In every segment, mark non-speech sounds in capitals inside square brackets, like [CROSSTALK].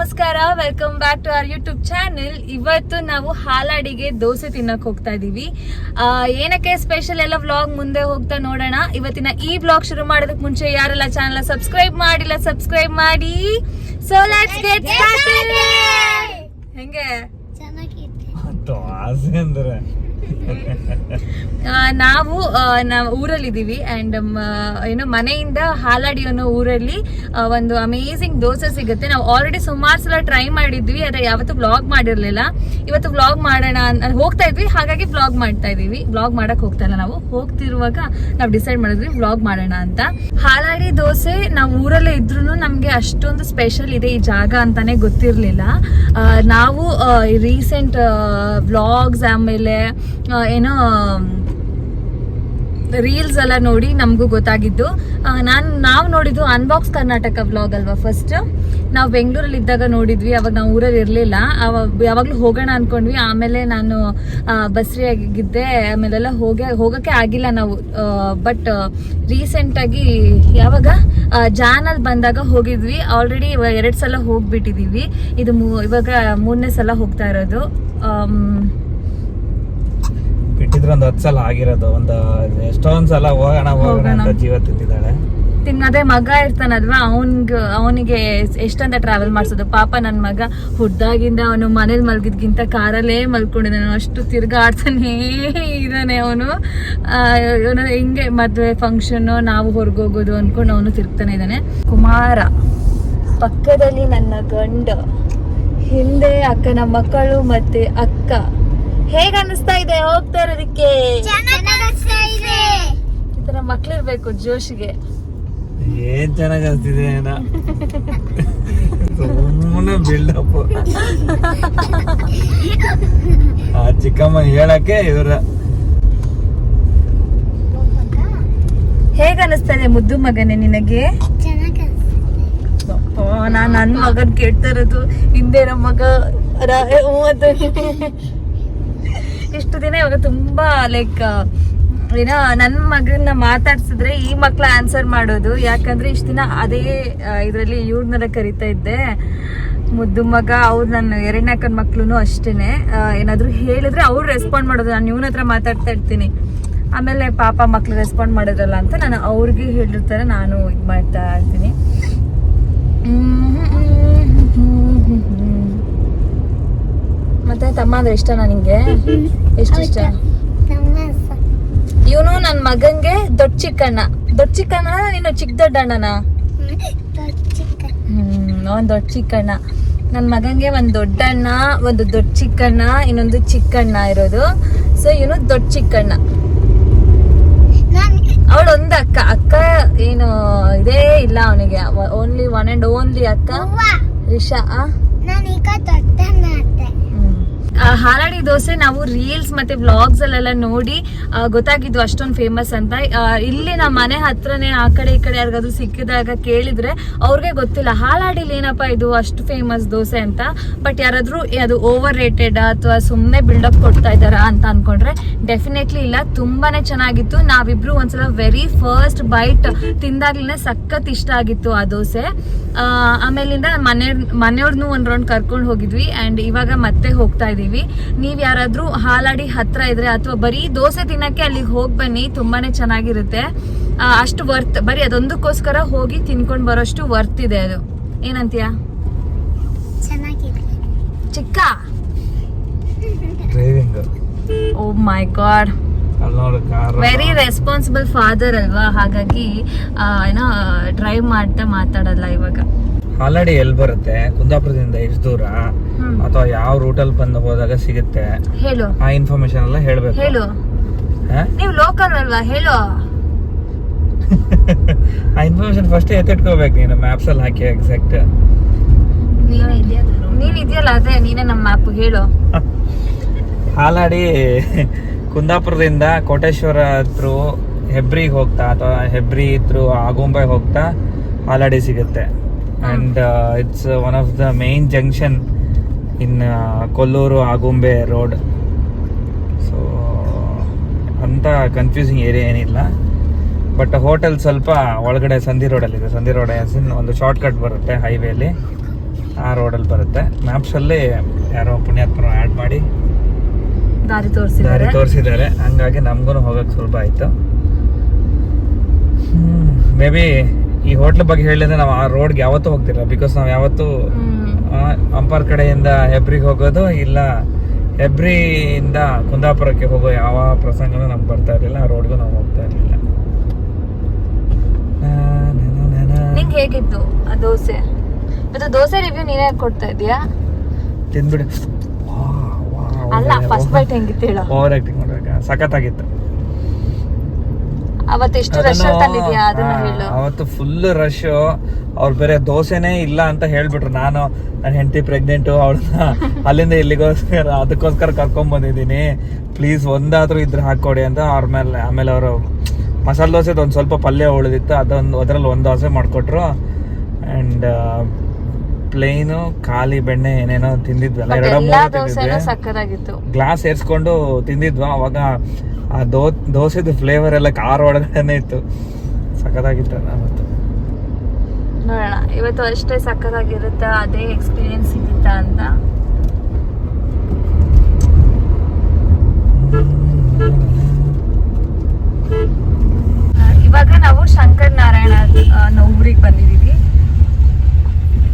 ನಮಸ್ಕಾರ welcome back to our YouTube channel ಇವತ್ತು ನಾವು ಹಾಲಾಡಿಗೆ ದೋಸೆ ತಿನ್ನಕ್ಕೆ ಹೋಗ್ತಾ ಇದೀವಿ. ಆ, ಏನಕ್ಕೆ ಸ್ಪೆಷಲ್ ಎಲ್ಲ ವ್ಲಾಗ್ ಮುಂದೆ ಹೋಗ್ತಾ ನೋಡೋಣ. ಇವತ್ತಿನ ಈ ವ್ಲಾಗ್ ಶುರು ಮಾಡೋದಕ್ಕೆ ಮುಂಚೆ ಯಾರೆಲ್ಲ ಚಾನೆಲ್ ಸಬ್ಸ್ಕ್ರೈಬ್ ಮಾಡಿಲ್ಲ ಸಬ್ಸ್ಕ್ರೈಬ್ ಮಾಡಿ. ಸೊ ಲೆಟ್ಸ್ ಗೆಟ್ ಹೆಂಗೆ? ಆಸೆ ಅಂದ್ರೆ? ನಾವು ನಾವು ಊರಲ್ಲಿದ್ದೀವಿ ಅಂಡ್ ಏನೋ ಮನೆಯಿಂದ ಹಾಲಾಡಿ ಅನ್ನೋ ಊರಲ್ಲಿ ಒಂದು ಅಮೇಸಿಂಗ್ ದೋಸೆ ಸಿಗುತ್ತೆ. ನಾವು ಆಲ್ರೆಡಿ ಸುಮಾರು ಸಲ ಟ್ರೈ ಮಾಡಿದ್ವಿ, ಆದರೆ ಯಾವತ್ತು ಬ್ಲಾಗ್ ಮಾಡಿರ್ಲಿಲ್ಲ. ಇವತ್ತು ಬ್ಲಾಗ್ ಮಾಡೋಣ ಅಂತ ಹೋಗ್ತಾ ಇದ್ವಿ, ಹಾಗಾಗಿ ಬ್ಲಾಗ್ ಮಾಡ್ತಾ ಇದೀವಿ ಬ್ಲಾಗ್ ಮಾಡಕ್ಕೆ ಹೋಗ್ತಾ ಇಲ್ಲ ನಾವು. ಹೋಗ್ತಿರುವಾಗ ನಾವು ಡಿಸೈಡ್ ಮಾಡಿದ್ವಿ ಬ್ಲಾಗ್ ಮಾಡೋಣ ಅಂತ. ಹಾಲಾಡಿ ದೋಸೆ ನಾವು ಊರಲ್ಲೇ ಇದ್ರೂ ನಮ್ಗೆ ಅಷ್ಟೊಂದು ಸ್ಪೆಷಲ್ ಇದೆ ಈ ಜಾಗ ಅಂತಾನೆ ಗೊತ್ತಿರ್ಲಿಲ್ಲ. ನಾವು ರೀಸೆಂಟ್ ಬ್ಲಾಗ್ಸ್ ಆಮೇಲೆ ಏನೋ ರೀಲ್ಸ್ ಎಲ್ಲ ನೋಡಿ ನಮಗೂ ಗೊತ್ತಾಗಿದ್ದು. ನಾನು, ನಾವು ನೋಡಿದ್ದು ಅನ್ಬಾಕ್ಸ್ ಕರ್ನಾಟಕ ವ್ಲಾಗ್ ಅಲ್ವಾ ಫಸ್ಟ್ ನಾವು ಬೆಂಗಳೂರಲ್ಲಿ ಇದ್ದಾಗ ನೋಡಿದ್ವಿ, ಅವಾಗ ನಾವು ಊರಲ್ಲಿ ಇರಲಿಲ್ಲ. ಅವಾಗ ಯಾವಾಗಲೂ ಹೋಗೋಣ ಅನ್ಕೊಂಡ್ವಿ. ಆಮೇಲೆ ನಾನು ಬಸ್ರಿ ಆಗಿದ್ದೆ ಆಮೇಲೆಲ್ಲ ಹೋಗಿ, ಹೋಗೋಕ್ಕೆ ಆಗಿಲ್ಲ ನಾವು. ಬಟ್ ರೀಸೆಂಟಾಗಿ ಯಾವಾಗ? ಜಾನಲ್ಲಿ ಬಂದಾಗ ಹೋಗಿದ್ವಿ. ಆಲ್ರೆಡಿ ಎರಡು ಸಲ ಹೋಗ್ಬಿಟ್ಟಿದೀವಿ. ಇದು ಇವಾಗ ಮೂರನೇ ಸಲ ಹೋಗ್ತಾ ಇರೋದು. ಆಮ್, ಒಂದ್ ಹತ್ತು ಸಲ ಆಗಿರೋದು ಒಂದು ಎಷ್ಟೊಂದ್ ಸಲ ಹೋಗೋಣ ಹೋಗೋಣ. ಅಂತ ಜೀವ ತಿಂತಿದ್ದಾಳೆ ಅದೇ ಮಗ ಇರ್ತಾನಲ್ವಾ ಅವನ್ಗ ಅವನಿಗೆ ಎಷ್ಟಂತ ಟ್ರಾವೆಲ್ ಮಾಡ್ಸೋದು. ಪಾಪ ನನ್ನ ಮಗ ಹುಡ್ದಾಗಿಂದ ಅವನು ಮನೇಲಿ ಮಲ್ಗಿದ್ಗಿಂತ ಕಾರಲ್ಲೇ ಮಲ್ಕೊಂಡಿದ್ದಾನೆ. ಅಷ್ಟು ತಿರ್ಗಾಡ್ತಾನೆ ಇದಾನೆ ಅವನು. ಇವನು ಹಿಂಗೆ ಮದುವೆ ಫಂಕ್ಷನ್ ನಾವು ಹೊರಗೋಗೋದು ಅನ್ಕೊಂಡು ಅವನು ತಿರ್ಗ್ತಾನೆ ಇದ್ದಾನೆ. ಕುಮಾರ ಪಕ್ಕದಲ್ಲಿ ನನ್ನ ಗಂಡ ಹಿಂದೆ ಅಕ್ಕನ ಮಕ್ಕಳು ಮತ್ತೆ ಅಕ್ಕ. ಹೇಗ ಅನಿಸ್ತಾ ಇದೆ? ಹೋಗ್ತಾ ಇರೋದಕ್ಕೆ. ಈ ತರ ಮಕ್ಳಿರ್ಬೇಕು ಜೋಶ್ಗೆ. ಏನ್ ಚೆನ್ನಾಗ್ ಅನ್ಸ್ತಿದೆ ಏನೋ ಸುಮ್ಮನೆ ಬಿಲ್ಡಪ್ ಆ ಚಿಕ್ಕಮ್ಮ ಹೇಳಕ್ಕೆ ಇವ್ರ. ಹೇಗ ಅನಿಸ್ತದೆ ಮುದ್ದು ಮಗನೇ ನಿನಗೆ? ನಾನ್ ನನ್ ಮಗನ್ ಕೇಳ್ತಾ ಇರೋದು ಹಿಂದೆ ನಮ್ಮ ಮಗ ರ- ಹ್ಞೂ ಅಂತ ಇಷ್ಟು ದಿನ ಇವಾಗ ತುಂಬಾ ಲೈಕ್ ಏನೋ ನನ್ನ ಮಗನ್ನ ಮಾತಾಡ್ಸಿದ್ರೆ ಈ ಮಕ್ಳ ಆನ್ಸರ್ ಮಾಡೋದು. ಯಾಕಂದ್ರೆ ಇಷ್ಟು ದಿನ ಅದೇ ಇದರಲ್ಲಿ ಇವ್ರನ್ನೆಲ್ಲ ಕರಿತಾ ಇದ್ದೆ. ಮುದ್ದು ಮಗ, ಅವ್ರು ನನ್ನ ಎರಡನೇ ಅಕ್ಕನ ಮಕ್ಳು ಅಷ್ಟೇನೆ ಏನಾದ್ರೂ ಹೇಳಿದ್ರೆ ಅವ್ರು ರೆಸ್ಪಾಂಡ್ ಮಾಡೋದು. ನಾನು ಇವನ ಹತ್ರ ಮಾತಾಡ್ತಾ ಇರ್ತೀನಿ. ಆಮೇಲೆ ಪಾಪ ಮಕ್ಳು ರೆಸ್ಪಾಂಡ್ ಮಾಡೋದಲ್ಲ ಅಂತ ನಾನು ಅವ್ರಿಗೆ ಹೇಳಿರ್ತಾರೆ. ನಾನು ಇದು ಮಾಡ್ತಾ ಇರ್ತೀನಿ. ಮತ್ತೆ ತಮ್ಮ ಅಂದ್ರೆ ಇಷ್ಟನಾ ನಿಂಗೆ? ಎಷ್ಟು ಇಷ್ಟ? ಇವನು ನನ್ನ ಮಗಂಗೆ ದೊಡ್ಡ ಚಿಕ್ಕಣ್ಣ. ದೊಡ್ಡ ಚಿಕ್ಕಣ್ಣ ನೀನು ಚಿಕ್ಕ ದೊಡ್ಡ ಅಣ್ಣನ? ಹ್ಮ್ ದೊಡ್ಡ ಚಿಕ್ಕಣ್ಣ. ನನ್ನ ಮಗಂಗೆ ಒಂದ್ ದೊಡ್ಡಣ್ಣ ಒಂದು ದೊಡ್ಡ ಚಿಕ್ಕಣ್ಣ ಇನ್ನೊಂದು ಚಿಕ್ಕಣ್ಣ ಇರೋದು. ಸೊ ಇವನು ದೊಡ್ಡ ಚಿಕ್ಕಣ್ಣ. ಅವಳು ಒಂದು ಅಕ್ಕ. ಅಕ್ಕ ಏನು ಇದೇ ಇಲ್ಲ ಅವನಿಗೆ. ಓನ್ಲಿ ಒನ್ ಅಂಡ್ ಓನ್ಲಿ ಅಕ್ಕ. ರಿಷಾ ಆ? ನಾನೀಗ ದೊಡ್ಡಣ್ಣ ಅತ್ತೆ ಹ್ಮ್. ಆ, ಹಾಲಾಡಿ ದೋಸೆ ನಾವು ರೀಲ್ಸ್ ಮತ್ತೆ ವ್ಲಾಗ್ಸ್ ಅಲ್ಲೆಲ್ಲ ನೋಡಿ ಗೊತ್ತಾಗಿದ್ದು ಅಷ್ಟೊಂದು ಫೇಮಸ್ ಅಂತ. ಇಲ್ಲಿ ನಮ್ಮ ಮನೆ ಹತ್ರನೇ, ಆ ಕಡೆ ಈ ಕಡೆ ಯಾರಿಗಾದ್ರೂ ಸಿಕ್ಕಿದಾಗ ಕೇಳಿದ್ರೆ ಅವ್ರಿಗೆ ಗೊತ್ತಿಲ್ಲ, ಹಾಲಾಡಿಲಿ ಏನಪ್ಪಾ ಇದು ಅಷ್ಟು ಫೇಮಸ್ ದೋಸೆ ಅಂತ. ಬಟ್ ಯಾರಾದ್ರೂ ಅದು ಓವರ್ ರೇಟೆಡ್ ಅಥವಾ ಸುಮ್ಮನೆ ಬಿಲ್ಡಪ್ ಕೊಡ್ತಾ ಇದ್ದಾರಾ ಅಂತ ಅನ್ಕೊಂಡ್ರೆ ಡೆಫಿನೆಟ್ಲಿ ಇಲ್ಲ, ತುಂಬಾನೇ ಚೆನ್ನಾಗಿತ್ತು. ನಾವಿಬ್ರು ಒಂದ್ಸಲ ವೆರಿ ಫಸ್ಟ್ ಬೈಟ್ ತಿಂದಾಗ್ಲೇ ಸಖತ್ ಇಷ್ಟ ಆಗಿತ್ತು ಆ ದೋಸೆ. ಆಮೇಲಿಂದ ಮನೆ ಮನೆಯವ್ರನ್ನೂ ಒಂದ್ ರೌಂಡ್ ಕರ್ಕೊಂಡು ಹೋಗಿದ್ವಿ ಅಂಡ್ ಇವಾಗ ಮತ್ತೆ ಹೋಗ್ತಾ ಇದೀವಿ. ನೀವ್ ಯಾರಾದ್ರೂ ಹಾಲಾಡಿ ಹತ್ರ ಇದ್ರೆ ಅಥವಾ ಬರೀ ದೋಸೆ ತಿನ್ನಕ್ಕೆ ಅಲ್ಲಿಗೆ ಹೋಗಿ ಬನ್ನಿ ತುಂಬಾನೇ ಚೆನ್ನಾಗಿರುತ್ತೆ. ಅಷ್ಟು ವರ್ತ್ ಬರೀ ಅದೊಂದಕ್ಕೋಸ್ಕರ ಹೋಗಿ ತಿನ್ಕೊಂಡು ಬರೋಷ್ಟು ವರ್ತ್ ಇದೆ ಅದು. ಏನಂತೀಯ? ಚೆನ್ನಾಗಿದೆ ಚಿಕ್ಕ? ಓ [LAUGHS] my God very responsible father ಅಲ್ವಾ? ಹಾಗಾಗಿ ಏನೋ ಡ್ರೈವ್ ಮಾಡ್ತಾ ಮಾತಾಡಲ್ಲ ಇವಾಗ. ಹಾಲಾಡಿ ಎಲ್ಲಿ ಬರುತ್ತೆ? ಕುಂದಾಪುರದಿಂದ ಎಷ್ಟು ದೂರ. ಅಥವಾ ಯಾವ ರೂಟಲ್ಲಿ ಬಂದು ಹೋದಾಗ ಸಿಗುತ್ತೆ? ಹೇಳು. ಆ ಇನ್ಫಾರ್ಮೇಶನ್ ಎಲ್ಲ ಹೇಳ್ಬೇಕು. ಹೇಳು? ನೀವು ಲೋಕಲ್ ಅಲ್ವಾ? ಹೇಳು. [LAUGHS] ಆ ಇನ್ಫಾರ್ಮೇಶನ್ ಫಸ್ಟ್ ಎತ್ತಿಟ್ಕೋಬೇಕು ನೀನು ಮ್ಯಾಪ್ಸ್ ಅಲ್ಲಿ ಹಾಕಿ ಎಕ್ಸಾಕ್ಟ್ ನೀನು ಇದೆಯಲ್ಲ ಅದೇ ನೀನೇ ನಮ್ಮ ಮ್ಯಾಪ್ ಹೇಳು. [LAUGHS] ಹಾಲಾಡಿ ಕುಂದಾಪುರದಿಂದ ಕೋಟೇಶ್ವರ ಥ್ರೂ ಹೆಬ್ರಿಗೆ ಹೋಗ್ತಾ ಅಥವಾ ಹೆಬ್ರಿ ಥ್ರೂ ಆಗುಂಬೆ ಹೋಗ್ತಾ ಹಾಲಾಡಿ ಸಿಗುತ್ತೆ. And it's one of the main junction in Kollur Agumbe road so ಅಂತ ಕನ್ಫ್ಯೂಸಿಂಗ್ ಏರಿಯಾ ಏನಿಲ್ಲ. ಬಟ್ ಹೋಟೆಲ್ ಸ್ವಲ್ಪ ಒಳಗಡೆ ಸಂಧಿ ರೋಡಲ್ಲಿದೆ ಸಂಧಿ ರೋಡ್ ಒಂದು ಶಾರ್ಟ್ ಕಟ್ ಬರುತ್ತೆ ಹೈವೇಲಿ ಆ ರೋಡಲ್ಲಿ ಬರುತ್ತೆ. ಮ್ಯಾಪ್ಸಲ್ಲಿ ಯಾರೋ ಪುಣ್ಯಾತ್ಮರು ಆ್ಯಡ್ ಮಾಡಿ ದಾರಿ ದಾರಿ ತೋರಿಸಿದ್ದಾರೆ. ತೋರಿಸಿದ್ದಾರೆ ಹಂಗಾಗಿ ನಮಗೂ ಹೋಗಕ್ಕೆ ಸುಲಭ ಆಯ್ತು. ಮೇ ಬಿ ಈ ಹೋಟ್ಲ್ ಬಗ್ಗೆ ಹೇಳಿದ್ರೆ ನಾವು ಆ ರೋಡ್ಗೆ ಯಾವತ್ತೂ ಹೋಗ್ತಿಲ್ಲ ಬಿಕಾಸ್ ನಾವು ಯಾವತ್ತೂ ಅಂಪರ್ ಅಂಪಾರ್ ಕಡೆಯಿಂದ ಹೆಬ್ರಿಗೆ ಹೋಗೋದು ಇಲ್ಲ ಹೆಬ್ರಿಯಿಂದ ಕುಂದಾಪುರಕ್ಕೆ ಹೋಗೋ ಯಾವ ಪ್ರಸಂಗನೂ ನಮ್ಗೆ ಬರ್ತಾ ಇರಲಿಲ್ಲ ಆ ರೋಡ್ಗೂ ನಾವು ಹೋಗ್ತಾ ಇರಲಿಲ್ಲ. ನಿಂಗೆ ಹೇಗಿತ್ತು ಆ ದೋಸೆ? ಮತ್ತೆ ದೋಸೆ ರಿವ್ಯೂ ನೀನೇ ಕೊಡ್ತಾ ಇದೀಯಾ ತಿಂದ್ಬಿಡಿ. ಅಲ್ಲ ಫಸ್ಟ್ ಫೈಟ್ ಹೆಂಗಿತ್ತು ಹೇಳು. ಓವರ್ ಆಕ್ಟಿಂಗ್ ಮಾಡ್ಬೇಕಾ? ಸಖತ್ತಾಗಿತ್ತು. ಅವತ್ತು ಎಷ್ಟು ರಶ್ ತಂದಿದ್ಯಾ ಅದನ್ನ ಹೇಳು. ಅವತ್ತು ಫುಲ್ ರಶ್ ಅವ್ರು ಬೇರೆ ದೋಸೆನೇ ಇಲ್ಲ ಅಂತ ಹೇಳ್ಬಿಟ್ರು. ನಾನು ನನ್ನ ಹೆಂಡತಿ ಪ್ರೆಗ್ನೆಂಟು ಅವಳನ್ನ [LAUGHS] ಅಲ್ಲಿಂದ ಇಲ್ಲಿಗೋಸ್ಕರ ಅದಕ್ಕೋಸ್ಕರ ಕರ್ಕೊಂಡ್ ಬಂದಿದ್ದೀನಿ. ಪ್ಲೀಸ್ ಒಂದಾದ್ರೂ ಇದ್ರೆ ಹಾಕೊಡಿ ಅಂತ ಅವ್ರ ಮೇಲೆ ಆಮೇಲೆ ಅವರು ಮಸಾಲೆ ದೋಸೆದು ಒಂದು ಸ್ವಲ್ಪ ಪಲ್ಯ ಉಳಿದಿತ್ತು. ಅದೊಂದು ಅದರಲ್ಲಿ ಒಂದು ದೋಸೆ ಮಾಡಿಕೊಟ್ರು. ಆ್ಯಂಡ್ ಪ್ಲೇನು ಖಾಲಿ ಬೆಣ್ಣೆ ಏನೇನೋ ತಿಂದಿದ್ವಲ್ಲ ಎರಡೋ ಎಲ್ಲಾ ಮೂರು ದೋಸೆನೂ ತಿಂದಿದ್ವಿ. ಸಕ್ಕದಾಗಿತ್ತು. ಗ್ಲಾಸ್ ಏರ್ಸ್ಕೊಂಡು ತಿಂದಿದ್ವ ಅವಾಗ ಆ ದೋ ದೋಸೆದು ಫ್ಲೇವರ್ ಎಲ್ಲ ಕಾರ್ ಒಳಗಡೆನೆ ಇತ್ತು. ಸಖತ್ತಾಗಿತ್ತು ಅವತ್ತು. ನೋಡೋಣ ಇವತ್ತು ಅಷ್ಟೇ ಸಕ್ಕದಾಗಿರುತ್ತಾ ಅದೇ ಎಕ್ಸ್ಪೀರಿಯನ್ಸ್ ಸಿಗುತ್ತಾ ಅಂತ. ಇವಾಗ ನಾವು ಶಂಕರ್ ನಾರಾಯಣ ಊರಿಗೆ ಬಂದಿದೀವಿ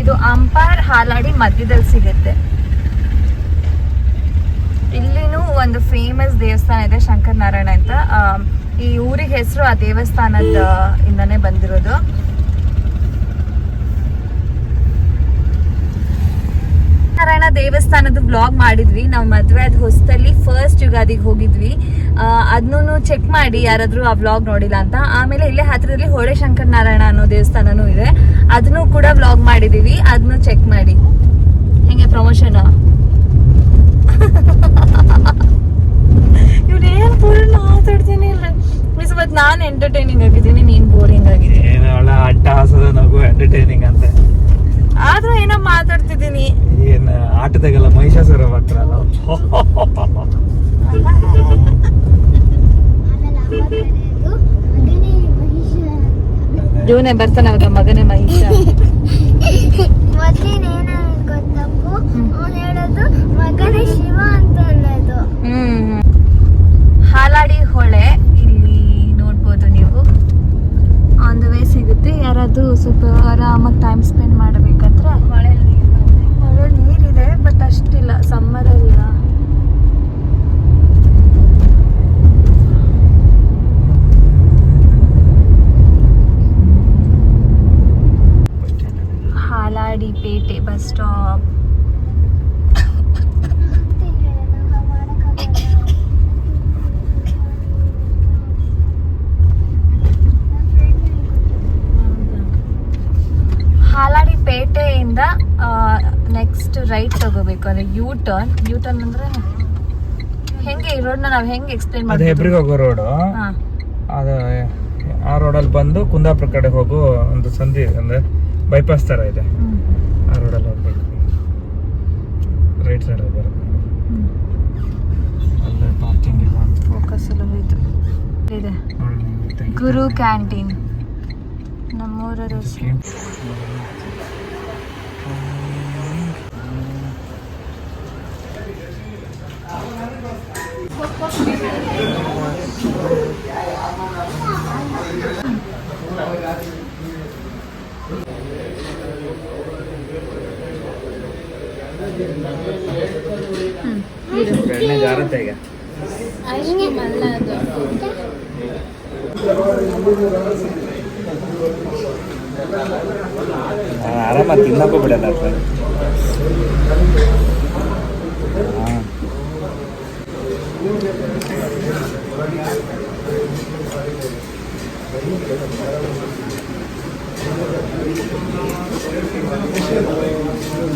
ಇದು ಅಂಪೈರ್ ಹಾಲಾಡಿ ಮಧ್ಯದಲ್ಲಿ ಸಿಗುತ್ತೆ. ಇಲ್ಲಿನೂ ಒಂದು ಫೇಮಸ್ ದೇವಸ್ಥಾನ ಇದೆ ಶಂಕರ್ ನಾರಾಯಣ ಅಂತ ಈ ಊರಿಗೆ ಹೆಸರು ಆ ದೇವಸ್ಥಾನದ, ಇಂದಾನೆ ಬಂದಿರೋದು. ನಾರಾಯಣ ದೇವಸ್ಥಾನದ ಬ್ಲಾಗ್ ಮಾಡಿದ್ವಿ. ನಾವು ಮದುವೆ ಆದ ಹೊಸದಲ್ಲಿ ಫಸ್ಟ್ ಯುಗಾದಿಗೆ ಹೋಗಿದ್ವಿ. ಅದನ್ನು ಚೆಕ್ ಮಾಡಿ ಯಾರಾದ್ರೂ ಆ ಬ್ಲಾಗ್ ನೋಡಿಲ್ಲ ಅಂತ. ಆಮೇಲೆ ಇಲ್ಲೇ ಹತ್ರದಲ್ಲಿ ಹೊಳೆ ಶಂಕರ್ ನಾರಾಯಣ ಅನ್ನೋ ದೇವಸ್ಥಾನನೂ ಇದೆ. ಅದನ್ನು ಕೂಡ ಬ್ಲಾಗ್ ಮಾಡಿದೀವಿ. ಅದನ್ನು ಚೆಕ್ ಮಾಡಿ. ಹೆಂಗೆ ಪ್ರಮೋಷನ್ ಇವ್ರೇನು ಪೂರ್ಣ ಮಾತಾಡ್ತೀನಿ ಇಲ್ಲ. ಮಿಸ್ ಇವತ್ತು ನಾನು ಎಂಟರ್ಟೈನಿಂಗ್ ಆಗಿದ್ದೀನಿ. ನೀನು ಬೋರಿಂಗ್ ಆಗಿದ್ದೀನಿ ಅಡ್ಡ ಹಾಸದ ನಗು ಎಂಟರ್ಟೈನಿಂಗ್ ಅಂತ. ಆದ್ರೂ ಏನೋ ಮಾತಾಡ್ತಿದ್ದೀನಿ. ಏನ ಆಟದಾಗೆಲ್ಲ ಮಹಿಷಾಸುರ ಮಾತ್ರ ಅಲ್ಲ? ಇವನೇ ಬರ್ತಾನೆ ಅವ್ರ ಮಗನೇ ಮಹಿಷ. ಹಾಲಾಡಿ ಹೊಳೆ ಇಲ್ಲಿ ನೋಡ್ಬೋದು ನೀವು. ಆನ್ ದ ವೇ ಸಿಗುತ್ತೆ. ಯಾರಾದ್ರೂ ಸ್ವಲ್ಪ ಆರಾಮಾಗಿ ಟೈಮ್ ನೆಕ್ಸ್ಟ್ ರೈಟ್ ತಗೋಬೇಕು. ಅಂದ್ರೆ ಯೂ ಟರ್ನ್ ಯೂ ಟರ್ನ್ ಅಂದ್ರೆ ಹೆಂಗೆ ಈ ರೋಡ್ನ ನಾವು ಹೆಂಗೆ ಎಕ್ಸ್ಪ್ಲೈನ್ ಅದು ಹೆಬ್ರಿಗೆ ಮಾಡ್ತೀವಿ ಹೋಗೋ ರೋಡು ಅದು ಆ ರೋಡಲ್ಲಿ ಬಂದು ಕುಂದಾಪುರ ಕಡೆ ಹೋಗೋ ಒಂದು ಸಂಧಿ ಅಂದ್ರೆ ಬೈಪಾಸ್ ಥರ ಇದೆ. ಆ ರೋಡಲ್ಲಿ ಹೋಗ್ಬೇಕು. ರೈಟ್ ಸೈಡ್ ಹೋಗ್ಬೇಕು ಅಲ್ಲೇ ಪಾರ್ಕಿಂಗ್ ಇಲ್ಲ ಅಂತ ಫೋಕಸ್ ಎಲ್ಲ ಹೋಯ್ತು. ಇದೆ. ಗುರು ಕ್ಯಾಂಟೀನ್ ನಮ್ಮೂರ ಇದಕ್ಕೆ ಬೆಣ್ಣೆ ಜಾರುತ್ತೆ ಈಗ ನಾನು ಆರಾಮಾಗಿ ತಿನ್ನಕ್ಕೂ ಬಿಡಲ್ಲ ಸರ್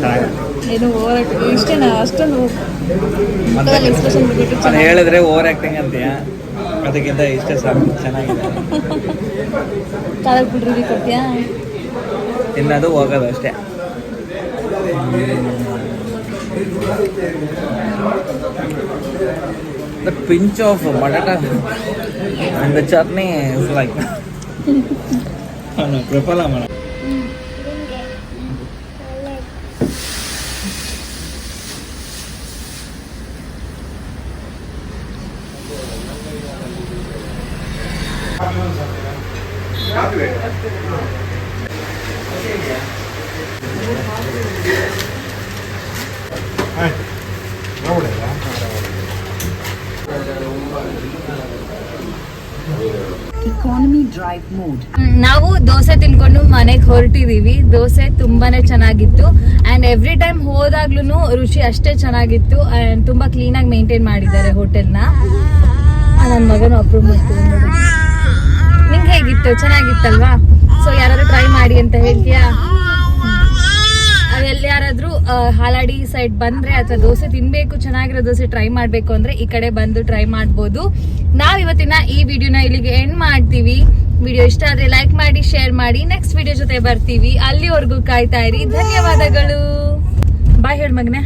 ಹಾಂ ಚೆನ್ನಾಗಿದೆ ಏನು ಇಷ್ಟೇನಾ? ಅಷ್ಟೊಂದು ಮತ್ತೆ ಎಕ್ಸ್ಪ್ರೆಷನ್ ಬಿಟ್ಟು ನಾನು ಹೇಳಿದ್ರೆ ಓವರ್ ಆಕ್ಟಿಂಗ್ ಅಂತೀಯ? ಅದಕ್ಕಿಂತ ಇಷ್ಟೇ ಸಾಕು ಚೆನ್ನಾಗಿದೆ. ಕಾಲಕ್ಕೆ ಬಿಡ್ರಿ ಕೊಡ್ತೀಯಾ? ತಿನ್ನೋದು ಹೋಗೋದು ಅಷ್ಟೇ. the pinch of matata and the chutney is like. Prepala Economy drive. Hmm, ನಾವು ದೋಸೆ ತಿನ್ಕೊಂಡು ಮನೆಗೆ ಹೊರಟಿದೀವಿ. ದೋಸೆ ತುಂಬಾನೇ ಚೆನ್ನಾಗಿತ್ತು. ಅಂಡ್ ಎವ್ರಿ ಟೈಮ್ ಹೋದಾಗ್ಲೂ ರುಚಿ ಅಷ್ಟೇ ಚೆನ್ನಾಗಿತ್ತು. ಅಂಡ್ ತುಂಬಾ ಕ್ಲೀನ್ ಆಗಿ ಮೇಂಟೈನ್ ಮಾಡಿದ್ದಾರೆ ಹೋಟೆಲ್ನ. ನನ್ನ ಮಗನು ಅಪ್ರೂವ್ ಮಾಡ್ತೀನಿ ನಿಮ್ಗೆ ಹೇಗಿತ್ತು? ಚೆನ್ನಾಗಿತ್ತಲ್ವಾ? ಸೊ ಯಾರಾದ್ರೂ ಟ್ರೈ ಮಾಡಿ ಅಂತ ಹೇಳ್ತೀಯಾ? ಯಾರಾದ್ರೂ ಹಾಲಾಡಿ ಸೈಡ್ ಬಂದ್ರೆ ಅಥವಾ ದೋಸೆ ತಿನ್ಬೇಕು, ಚೆನ್ನಾಗಿರೋ ದೋಸೆ ಟ್ರೈ ಮಾಡ್ಬೇಕು ಅಂದ್ರೆ ಈ ಕಡೆ ಬಂದು ಟ್ರೈ ಮಾಡ್ಬೋದು. ನಾವ್ ಇವತ್ತಿನ ಈ ವಿಡಿಯೋನ ಇಲ್ಲಿಗೆ ಎಂಡ್ ಮಾಡ್ತೀವಿ. ವಿಡಿಯೋ ಇಷ್ಟ ಆದ್ರೆ ಲೈಕ್ ಮಾಡಿ ಶೇರ್ ಮಾಡಿ. ನೆಕ್ಸ್ಟ್ ವಿಡಿಯೋ ಜೊತೆ ಬರ್ತೀವಿ. ಅಲ್ಲಿವರೆಗೂ ಕಾಯ್ತಾ ಇರಿ. ಧನ್ಯವಾದಗಳು. ಬಾಯ್ ಹೇಳ ಮಗ್ನೆ.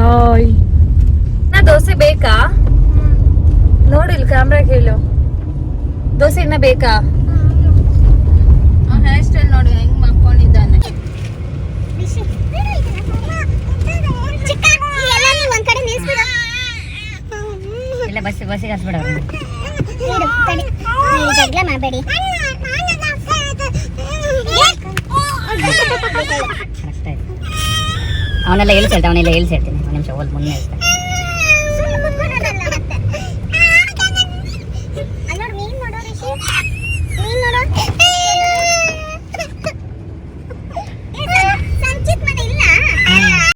ಬಾಯ್ ನಾ ದೋಸೆ ಬೇಕಾ? ನೋಡಿಲ್ ಕ್ಯಾಮ್ರಾ ಹೇಳು. ದೋಸೆ ಇನ್ನ ಬೇಕಾ? ಹೇರ್ ಸ್ಟೈಲ್ ನೋಡಿ ಹೆಂಗ್ ಮಾಡ್ಕೊಂಡಿದ್ದಾನೆ ಇಲ್ಲ ಬಸ್ ಬಸ್ಸಿಗೆ ಹಸ್ಬಿಡ ಜಗಳ ಮಾಡಬೇಡಿ ಅವನೆಲ್ಲ ಹೇಳ್ತಾನೆ ಅವನೆಲ್ಲ ಎಲ್ಲಿ ಹೇಳ್ತೀನಿ ಒಂದು ನಿಮಿಷ ಹೋಲ್ ಮುನ್ನೆ